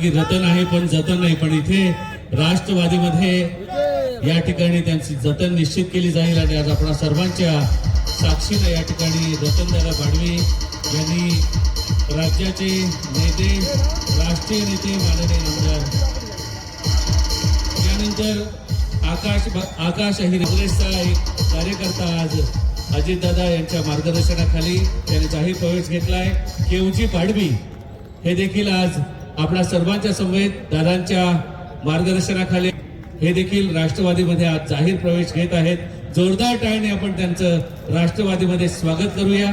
की रतन आहे पण जतन नाही. पण इथे राष्ट्रवादीमध्ये या ठिकाणी त्यांची जतन निश्चित केली जाईल आणि आज आपण सर्वांच्या साक्षीने या ठिकाणी रतनदादा पाडवी यांनी राज्याचे नेते राष्ट्रीय नेते माननीय आमदार त्यानंतर आकाश आकाश काँग्रेसचा एक कार्यकर्ता आज अजितदादा यांच्या मार्गदर्शनाखाली त्याने जाहीर प्रवेश घेतला आहे केवजी पाडवी हे देखील आज आपल्या सर्वांच्या समवेत दादांच्या मार्गदर्शनाखाली हे देखील राष्ट्रवादीमध्ये आज जाहीर प्रवेश घेत आहेत. जोरदार टाळणे आपण त्यांचं राष्ट्रवादीमध्ये स्वागत करूया.